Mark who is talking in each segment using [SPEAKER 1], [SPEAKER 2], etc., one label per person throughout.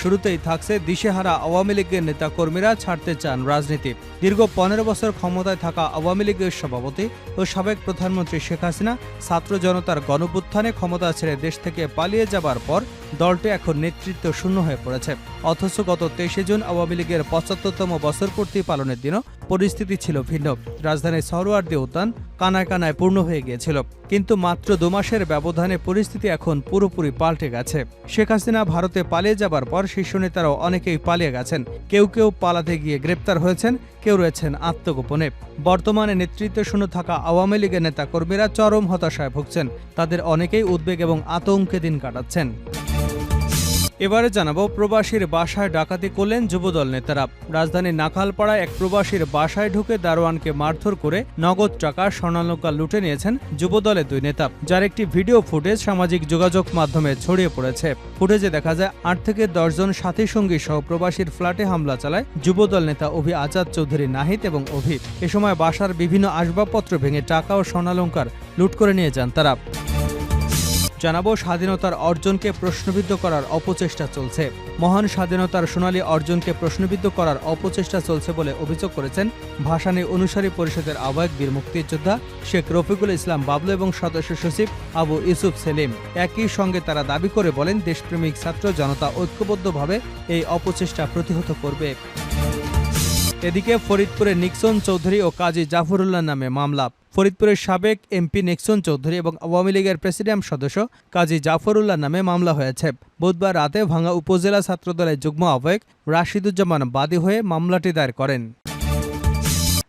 [SPEAKER 1] শুরুতেই থাকছে দিশেহারা আওয়ামী লীগের নেতা কর্মীরা ছাড়তে চান রাজনীতি। দীর্ঘ পনেরো বছর ক্ষমতায় থাকা আওয়ামী লীগের সভাপতি ও সাবেক প্রধানমন্ত্রী শেখ হাসিনা ছাত্র জনতার গণপুত্থানে ক্ষমতা ছেড়ে দেশ থেকে পালিয়ে যাবার পর দলটি এখন নেতৃত্ব শূন্য হয়ে পড়েছে। অথচ গত তেইশে জুন আওয়ামী লীগের পঁচাত্তরতম বছর পূর্তি পালনের দিনও পরিস্থিতি ছিল ভিন্ন। রাজধানীর সরোয়ার্দী উদ্যান কানায় কানায় পূর্ণ হয়ে গিয়েছিল। কিন্তু মাত্র দু মাসের ব্যবধানে পরিস্থিতি এখন পুরোপুরি পাল্টে গেছে। শেখ হাসিনা ভারতে পালিয়ে যাবার পর শীর্ষ নেতারাও অনেকেই পালিয়ে গেছেন। কেউ কেউ পালাতে গিয়ে গ্রেপ্তার হয়েছেন, কেউ রয়েছেন আত্মগোপনে। বর্তমানে নেতৃত্ব শূন্য থাকা আওয়ামী লীগের নেতাকর্মীরা চরম হতাশায় ভুগছেন। তাদের অনেকেই উদ্বেগ এবং আতঙ্কে দিন কাটাচ্ছেন। এবারে জানাব, প্রবাসীর বাসায় ডাকাতি করলেন যুবদল নেতারা। রাজধানীর নাখালপাড়ায় এক প্রবাসীর বাসায় ঢুকে দারোয়ানকে মারধর করে নগদ টাকা স্বর্ণালঙ্কা লুটে নিয়েছেন যুবদলের দুই নেতা, যার একটি ভিডিও ফুটেজ সামাজিক যোগাযোগ মাধ্যমে ছড়িয়ে পড়েছে। ফুটেজে দেখা যায়, আট থেকে দশজন সাথী সঙ্গী সহ প্রবাসীর ফ্ল্যাটে হামলা চালায় যুবদল নেতা অভি আজাদ চৌধুরী নাহিদ এবং অভি এ সময় বাসার বিভিন্ন আসবাবপত্র ভেঙে টাকা ও স্বর্ণালঙ্কার লুট করে নিয়ে যান তারা। জানাব, স্বাধীনতার অর্জনকে প্রশ্নবিদ্ধ করার অপচেষ্টা চলছে। মহান স্বাধীনতার সোনালী অর্জনকে প্রশ্নবিদ্ধ করার অপচেষ্টা চলছে বলে অভিযোগ করেছেন ভাসানী অনুসারী পরিষদের আহ্বায়ক বীর মুক্তিযোদ্ধা শেখ রফিকুল ইসলাম বাবলু এবং সদস্য সচিব আবু ইউসুফ সেলিম। একই সঙ্গে তারা দাবি করে বলেন, দেশপ্রেমিক ছাত্র জনতা ঐক্যবদ্ধভাবে এই অপচেষ্টা প্রতিহত করবে। এদিকে ফরিদপুরে নিক্সন চৌধুরী ও কাজী জাফরুল্লাহ নামে মামলা। ফরিদপুরের সাবেক এমপি নিক্সন চৌধুরী এবং আওয়ামী লীগের প্রেসিডিয়াম সদস্য কাজী জাফরুল্লাহ নামে মামলা হয়েছে। বুধবার রাতে ভাঙ্গা উপজেলা ছাত্রদলের যুগ্ম আহ্বায়ক রাশিদুজ্জামান বাদী হয়ে মামলাটি দায়ের করেন।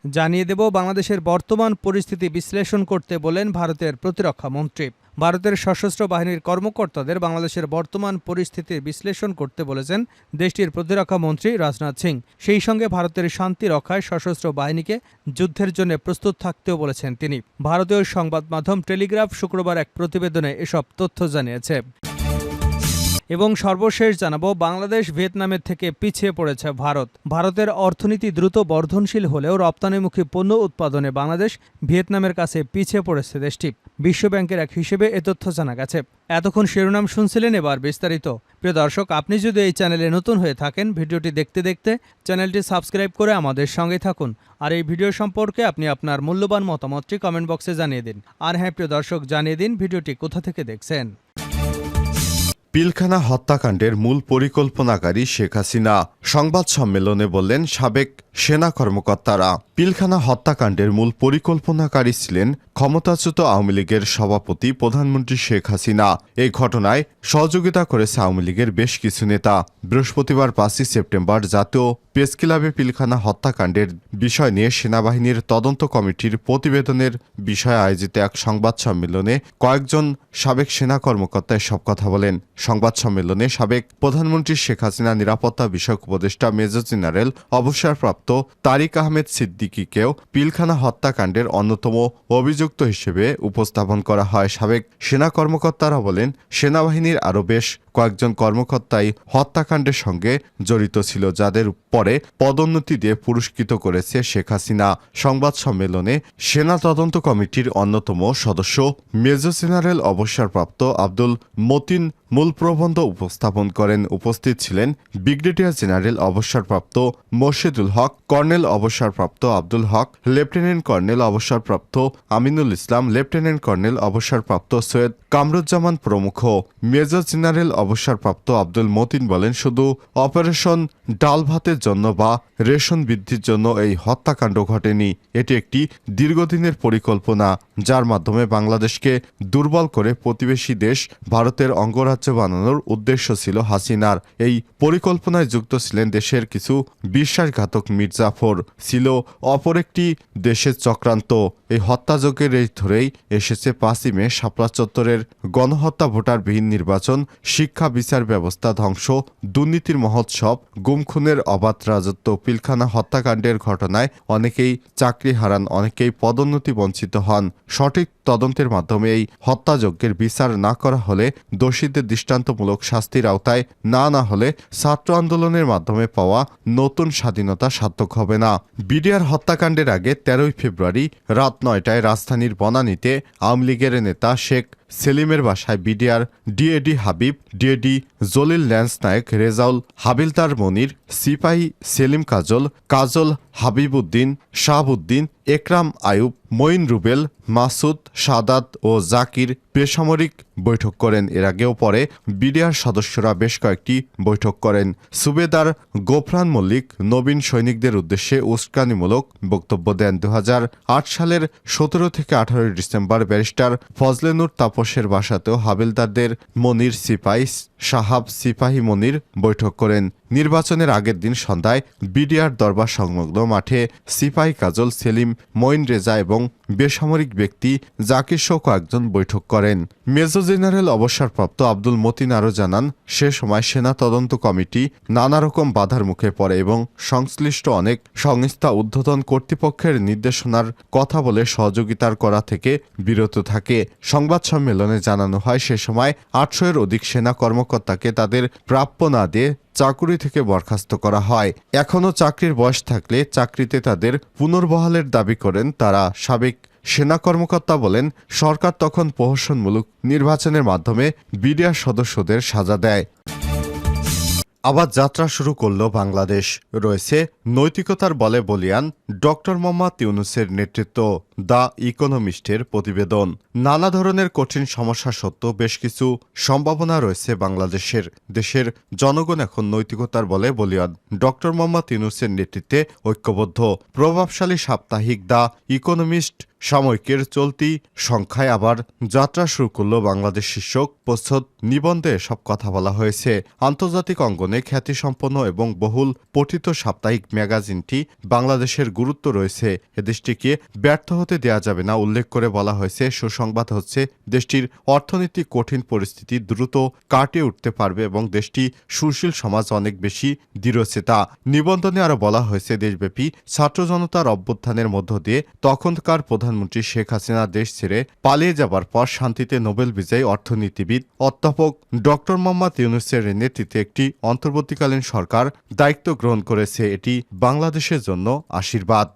[SPEAKER 1] জানিয়ে দেব, বাংলাদেশের বর্তমান পরিস্থিতি বিশ্লেষণ করতে বলেন ভারতের প্রতিরক্ষা মন্ত্রী। ভারতের সশস্ত্র বাহিনীর কর্মকর্তাদের বাংলাদেশের বর্তমান পরিস্থিতির বিশ্লেষণ করতে বলেছেন দেশটির প্রতিরক্ষা মন্ত্রী রাজনাথ সিং। সেই সঙ্গে ভারতের শান্তি রক্ষায় সশস্ত্র বাহিনীকে যুদ্ধের জন্য প্রস্তুত থাকতেও বলেছেন তিনি। ভারতীয় সংবাদ মাধ্যম টেলিগ্রাফ শুক্রবার এক প্রতিবেদনে এসব তথ্য জানিয়েছে। এবং সর্বশেষ জানাব, বাংলাদেশ ভিয়েতনামের থেকে পিছিয়ে পড়েছে ভারত। ভারতের অর্থনীতি দ্রুত বর্ধনশীল হলেও রপ্তানিমুখী পণ্য উৎপাদনে বাংলাদেশ ভিয়েতনামের কাছে পিছিয়ে পড়েছে দেশটি। বিশ্বব্যাংকের এক হিসেবে এ তথ্য জানা গেছে। এতক্ষণ শিরোনাম শুনছিলেন এবার বিস্তারিত। প্রিয় দর্শক, আপনি যদি এই চ্যানেলে নতুন হয়ে থাকেন, ভিডিওটি দেখতে দেখতে চ্যানেলটি সাবস্ক্রাইব করে আমাদের সঙ্গে থাকুন। আর এই ভিডিও সম্পর্কে আপনি আপনার মূল্যবান মতামতটি কমেন্ট বক্সে জানিয়ে দিন। আর হ্যাঁ প্রিয় দর্শক, জানিয়ে দিন ভিডিওটি কোথা থেকে দেখছেন।
[SPEAKER 2] পিলখানা হত্যাকাণ্ডের মূল পরিকল্পনাকারী শেখ হাসিনা সংবাদ সম্মেলনে বললেন সাবেক সেনা কর্মকর্তারা। পিলখানা হত্যাকাণ্ডের মূল পরিকল্পনাকারী ছিলেন ক্ষমতাচ্যুত আওয়ামী লীগের সভাপতি প্রধানমন্ত্রী শেখ হাসিনা। এই ঘটনায় সহযোগিতা করেছে আওয়ামী লীগের বেশ কিছু নেতা। বৃহস্পতিবার পাঁচই সেপ্টেম্বর জাতীয় প্রেস ক্লাবে পিলখানা হত্যাকাণ্ডের বিষয় নিয়ে সেনাবাহিনীর তদন্ত কমিটির প্রতিবেদনের বিষয়ে আয়োজিত এক সংবাদ সম্মেলনে কয়েকজন সাবেক সেনা কর্মকর্তা সব কথা বলেন। সংবাদ সম্মেলনে সাবেক প্রধানমন্ত্রী শেখ হাসিনা নিরাপত্তা বিষয়ক উপদেষ্টা মেজর জেনারেল অবসরপ্রাপ্ত তারিক আহমেদ সিদ্দিকীকেও পিলখানা হত্যাকাণ্ডের অন্যতম অভিযুক্ত হিসেবে উপস্থাপন করা হয়। সাবেক সেনা কর্মকর্তারা বলেন, সেনাবাহিনীর আরও বেশ কয়েকজন কর্মকর্তাই হত্যাকাণ্ডের সঙ্গে জড়িত ছিল, যাদের পরে পদোন্নতি দিয়ে পুরস্কৃত করেছে শেখ হাসিনা। সংবাদ সম্মেলনে সেনা তদন্ত কমিটির অন্যতম সদস্য মেজর জেনারেল অবসরপ্রাপ্ত আব্দুল মতিন মূল প্রবন্ধ উপস্থাপন করেন উপস্থিত ছিলেন ব্রিগেডিয়ার জেনারেল অবসরপ্রাপ্ত মোর্শেদুল হক, কর্নেল অবসরপ্রাপ্ত আব্দুল হক, লেফটেন্যান্ট কর্নেল অবসরপ্রাপ্ত আমিনুল ইসলাম, লেফটেন্যান্ট কর্নেল অবসরপ্রাপ্ত সৈয়দ কামরুজ্জামান প্রমুখ। মেজর জেনারেল অবসরপ্রাপ্ত আব্দুল মতিন বলেন, শুধু অপারেশন ডাল ভাতের জন্য বা রেশন বৃদ্ধির জন্য এই হত্যাকাণ্ড ঘটেনি। এটি একটি দীর্ঘদিনের পরিকল্পনা, যার মাধ্যমে বাংলাদেশকে দুর্বল করে প্রতিবেশী দেশ ভারতের অঙ্গরাজ্য বানানোর উদ্দেশ্য ছিল হাসিনার। এই পরিকল্পনায় যুক্ত ছিলেন দেশের কিছু বিশ্বাসঘাতক মির্জাফর। ছিল অপর একটি দেশের চক্রান্ত। এই হত্যাযজ্ঞের এই ধরেই এসেছে পাঁচই মে শাপলা চত্বরের গণহত্যা ভোটারবিহীন নির্বাচন, শিক্ষা, বিচার ব্যবস্থা ধ্বংস, দুর্নীতির মহোৎসব, গুমখুনের অবাধ রাজত্ব, পিলখানা হত্যাকাণ্ডের ঘটনায় অনেকেই চাকরি হারান, অনেকেই পদোন্নতি বঞ্চিত হন। সঠিক তদন্তের মাধ্যমে এই হত্যাযজ্ঞের বিচার না করা হলে দোষীদের দৃষ্টান্তমূলক শাস্তির আওতায় না না হলে ছাত্র আন্দোলনের মাধ্যমে পাওয়া নতুন স্বাধীনতা সার্থক হবে না। বিডিআর হত্যাকাণ্ডের আগে তেরোই ফেব্রুয়ারি রাত নয়টায় রাজধানীর বনানীতে আওয়ামী লীগের নেতা শেখ সেলিমের বাসায় BDR DAD Habib, DAD Jalil lance naik Rezaul havildar Monir, সিপাহী সেলিম কাজল কাজল হাবিবউদ্দিন শাহাবুদ্দিন একরাম আয়ুব, মঈন রুবেল, মাসুদ সাদাত ও জাকির বেসামরিক বৈঠক করেন। এর আগেও পরে বিডিআর সদস্যরা বেশ কয়েকটি বৈঠক করেন। সুবেদার গোফরান মল্লিক নবীন সৈনিকদের উদ্দেশ্যে উস্কানিমূলক বক্তব্য দেন। দু হাজার আট সালের সতেরো থেকে আঠারোই ডিসেম্বর ব্যারিস্টার ফজলেনুর তাপসের বাসাতেও হাবিলদারদের মনির সিপাই সাহাব সিপাহী মনির বৈঠক করেন। নির্বাচনের আগের দিন সন্ধ্যায় বিডিআর দরবার সংলগ্ন মাঠে সিপাই কাজল সেলিম, মঈন রেজা এবং বেসামরিক ব্যক্তি জাকির সহ কয়েকজন বৈঠক করেন। মেজর জেনারেল অবসরপ্রাপ্ত আব্দুল মতিন আরও জানান, সে সময় সেনা তদন্ত কমিটি নানা রকম বাধার মুখে পড়ে এবং সংশ্লিষ্ট অনেক সংস্থা ঊর্ধ্বতন কর্তৃপক্ষের নির্দেশনার কথা বলে সহযোগিতার করা থেকে বিরত থাকে। সংবাদ সম্মেলনে জানানো হয়, সে সময় আটশো এর অধিক সেনা কর্মকর্তাকে তাদের প্রাপ্য না দিয়ে চাকুরি থেকে বরখাস্ত করা হয়। এখনও চাকরির বয়স থাকলে চাকরিতে তাদের পুনর্বহালের দাবি করেন তারা সাবেক সেনা কর্মকর্তা বলেন, সরকার তখন প্রহসনমূলক নির্বাচনের মাধ্যমে বিডিআর সদস্যদের সাজা দেয়। আবার যাত্রা শুরু করল বাংলাদেশ। রয়েছে নৈতিকতার বলে বলিয়ান ডক্টর মোহাম্মদ ইউনুসের নেতৃত্ব। দ্য ইকোনমিস্টের প্রতিবেদন। নানা ধরনের কঠিন সমস্যা সত্ত্বেও বেশ কিছু সম্ভাবনা রয়েছে বাংলাদেশের। দেশের জনগণ এখন নৈতিকতার বলে বলিয়ান। ডক্টর মোহাম্মদ ইউনুসের নেতৃত্বে ঐক্যবদ্ধ। প্রভাবশালী সাপ্তাহিক দ্য ইকোনমিস্ট সাময়িকের চলতি সংখ্যায় আবার যাত্রা শুরু করল বাংলাদেশ শীর্ষক প্রচ্ছদ নিবন্ধে সব কথা বলা হয়েছে। আন্তর্জাতিক অঙ্গনে খ্যাতিসম্পন্ন এবং বহুল পঠিত সাপ্তাহিক ম্যাগাজিনটি বাংলাদেশের গুরুত্ব রয়েছে। এ দেশটিকে ব্যর্থ হতে দেয়া যাবে না উল্লেখ করে বলা হয়েছে, সুসংবাদ হচ্ছে, দেশটির অর্থনৈতিক কঠিন পরিস্থিতি দ্রুত কাটিয়ে উঠতে পারবে এবং দেশটি সুশীল সমাজ অনেক বেশি দৃঢ়চেতা। নিবন্ধনে আরও বলা হয়েছে, দেশব্যাপী ছাত্র জনতার অভ্যুত্থানের মধ্য দিয়ে তখনকার প্রধানমন্ত্রী শেখ হাসিনা দেশ ছেড়ে পালিয়ে যাবার পর শান্তিতে নোবেল বিজয়ী অর্থনীতিবিদ অধ্যাপক ডক্টর মোহাম্মদ ইউনুসের নেতৃত্বে একটি অন্তর্বর্তীকালীন সরকার দায়িত্ব গ্রহণ করেছে। এটি বাংলাদেশের জন্য আশীর্বাদ।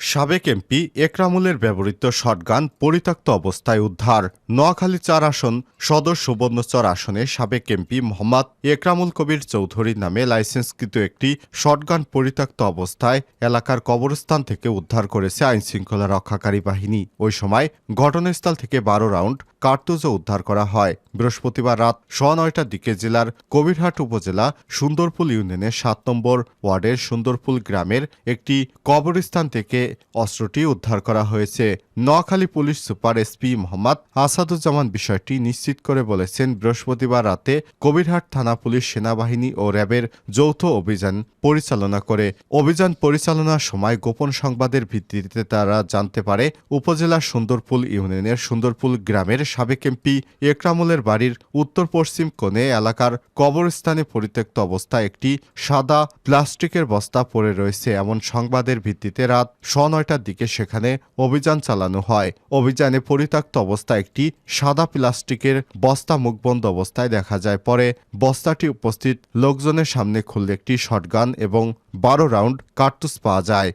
[SPEAKER 2] সাবেক এমপি একরামুলের ব্যবহৃত শটগান পরিত্যক্ত অবস্থায় উদ্ধার। নোয়াখালী চার আসন, সদর সুবর্ণচর আসনে সাবেক এমপি মোহাম্মদ একরামুল কবির চৌধুরী নামে লাইসেন্সকৃত একটি শটগান পরিত্যক্ত অবস্থায় এলাকার কবরস্থান থেকে উদ্ধার করেছে আইনশৃঙ্খলা রক্ষাকারী বাহিনী। ওই সময় ঘটনাস্থল থেকে বারো রাউন্ড কার্তুজও উদ্ধার করা হয়। বৃহস্পতিবার রাত সোয়া নয়টার দিকে জেলার কবিরহাট উপজেলা সুন্দরপুল ইউনিয়নের সাত নম্বর ওয়ার্ডের সুন্দরপুল গ্রামের একটি কবরস্থান থেকে অস্ত্রটি উদ্ধার করা হয়েছে। Noakhali police super SP Mohammad Asaduzzaman বিষয়টি নিশ্চিত করে বলেছেন, বৃহস্পতিবার রাতে কবিরহাট থানা পুলিশ সেনাবাহিনী ও র্যাবের যৌথ অভিযান পরিচালনা করে। অভিযান পরিচালনার সময় গোপন সংবাদের ভিত্তিতে তারা জানতে পারে, উপজেলার সুন্দরপুল ইউনিয়নের সুন্দরপুল গ্রামের সাবেক এমপি একরামুলের বাড়ির উত্তর পশ্চিম কোণে এলাকার কবরস্থানে পরিত্যক্ত অবস্থায় একটি সাদা প্লাস্টিকের বস্তা পড়ে রয়েছে। এমন সংবাদের ভিত্তিতে রাত নয়টার দিকে সেখানে অভিযান চালানো হয়। অভিযানে পরিত্যক্ত অবস্থায় একটি সাদা প্লাস্টিকের বস্তা মুখবন্ধ অবস্থায় দেখা যায়। পরে বস্তাটি উপস্থিত লোকজনের সামনে খুললে একটি শটগান এবং বারো রাউন্ড কার্টুস পাওয়া যায়।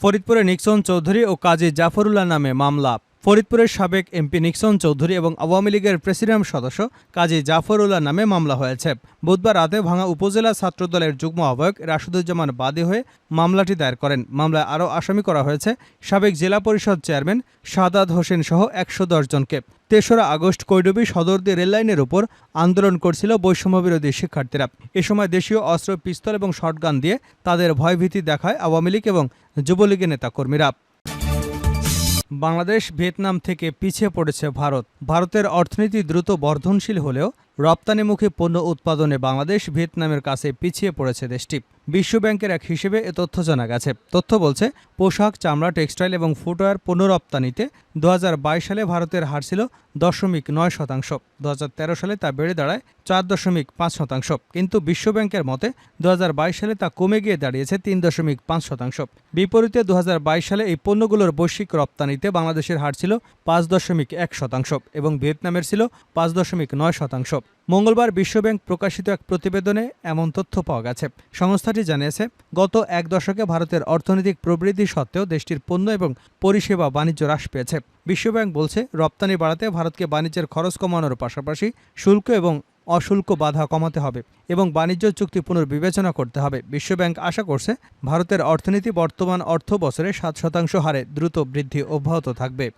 [SPEAKER 1] ফরিদপুরে নিক্সন চৌধুরী ও কাজী জাফরুল্লাহ নামে মামলা। ফরিদপুরের সাবেক এমপি নিক্সন চৌধুরী এবং আওয়ামী লীগের প্রেসিডিয়াম সদস্য কাজী জাফরুল্লাহ নামে মামলা হয়েছে। বুধবার রাতে ভাঙা উপজেলা ছাত্রদলের যুগ্ম আহ্বায়ক রাশিদুজ্জামান বাদী হয়ে মামলাটি দায়ের করেন। মামলায় আরও আসামি করা হয়েছে সাবেক জেলা পরিষদ চেয়ারম্যান সাদাত হোসেন সহ একশো জনকে। তেসরা আগস্ট কৈডবি সদরদি রেললাইনের উপর আন্দোলন করছিল বৈষম্যবিরোধী শিক্ষার্থীরা। এ সময় দেশীয় অস্ত্র, পিস্তল এবং শটগান দিয়ে তাদের ভয়ভীতি দেখায় আওয়ামী লীগ এবং যুবলীগের নেতাকর্মীরা। বাংলাদেশ ভিয়েতনাম থেকে পিছিয়ে পড়েছে ভারত। ভারতের অর্থনীতি দ্রুত বর্ধনশীল হলেও রপ্তানিমুখী পণ্য উৎপাদনে বাংলাদেশ ভিয়েতনামের কাছে পিছিয়ে পড়েছে দেশটি। বিশ্বব্যাংকের এক হিসেবে এ তথ্য জানা গেছে। তথ্য বলছে, পোশাক, চামড়া, টেক্সটাইল এবং ফুটওয়্যার পণ্য রপ্তানিতে দু হাজার বাইশ সালে ভারতের হার ছিল দশমিক নয় শতাংশ। দু হাজার তেরো সালে তা বেড়ে দাঁড়ায় চার দশমিক পাঁচ শতাংশ। কিন্তু বিশ্বব্যাংকের মতে দু হাজার বাইশ সালে তা কমে গিয়ে দাঁড়িয়েছে তিন দশমিক পাঁচ শতাংশ। বিপরীতে দু হাজার বাইশ সালে এই পণ্যগুলোর বৈশ্বিক রপ্তানিতে বাংলাদেশের হার ছিল পাঁচ দশমিক এক শতাংশ এবং ভিয়েতনামের ছিল পাঁচ দশমিক নয় শতাংশ। মঙ্গলবার বিশ্বব্যাংক প্রকাশিত এক প্রতিবেদনে এমন তথ্য পাওয়া গেছে। সংস্থাটি জানিয়েছে, গত এক দশকে ভারতের অর্থনৈতিক প্রবৃদ্ধি সত্ত্বেও দেশটির পণ্য এবং পরিষেবা বাণিজ্য হ্রাস পেয়েছে। বিশ্বব্যাংক বলছে, রপ্তানি বাড়াতে ভারতকে বাণিজ্যের খরচ কমানোর পাশাপাশি শুল্ক এবং অশুল্ক বাধা কমাতে হবে এবং বাণিজ্য চুক্তি পুনর্বিবেচনা করতে হবে। বিশ্বব্যাংক আশা করছে, ভারতের অর্থনীতি বর্তমান অর্থ বছরে সাত শতাংশ হারে দ্রুত বৃদ্ধি অব্যাহত থাকবে।